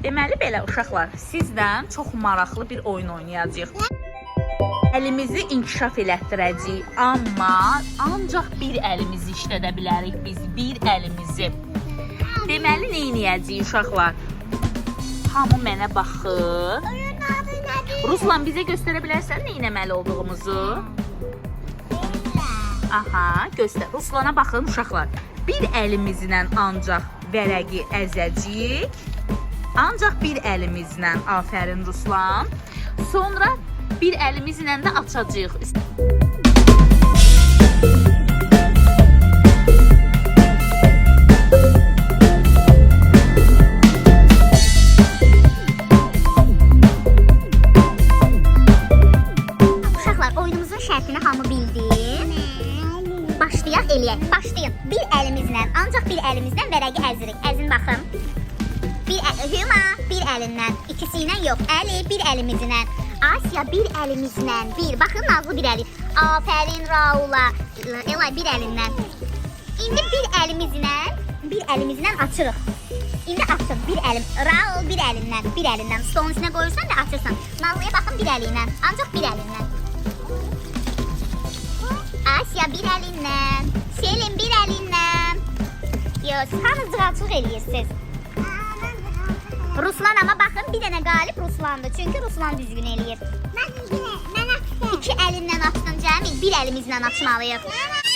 Deməli belə uşaqlar, sizdən çox maraqlı bir oyun oynayacağıq. Əlimizi inkişaf elətdirəcəyik, amma ancaq bir əlimizi işlədə bilərik biz, bir əlimizi. Deməli nə edəcəyik uşaqlar? Hamı mənə nədir? Ruslan bizə göstərə bilərsən nə etməli olduğumuzu? Aha, göstər. Ruslana baxın uşaqlar. Bir əlimizlə ancaq vərəqi əzəcəyik. Ancaq bir əlimizlə. Afərin Ruslan. Sonra bir əlimizlə də açacağıq. Uşaqlar oyunumuzun şərtini hamı bildi. Başlayaq eləyək. Başlayın. Bir əlimizlə, ancaq bir əlimizdən vərəqi əzirik. Əzin baxın. Bir əl, Hüma, bir əlindən, ikisi ilə yox. Əli bir əlimizlə. Asiya bir əlimizlə. Bir. Baxın Nazlı bir əli. Afərin Raula. Elay bir əlindən. İndi bir əlimizlə, bir əlimizlə açırıq. İndi açın bir əlim. Raul bir əlindən, bir əlindən. Stolun üstünə qoyursan da açırsan. Nazlıya baxın bir əli ilə. Ancaq bir əlindən. Asya bir əlindən. Selin bir əlindən. Yox, hamınız cığalçılıq eləyirsiniz. Ruslan ama baxın bir dənə qalib Ruslandır. Çünki Ruslan düzgün eləyir. Mən mən açdım. İki əlindən açdın Cəmil, bir əlimizlə açmalıyıq.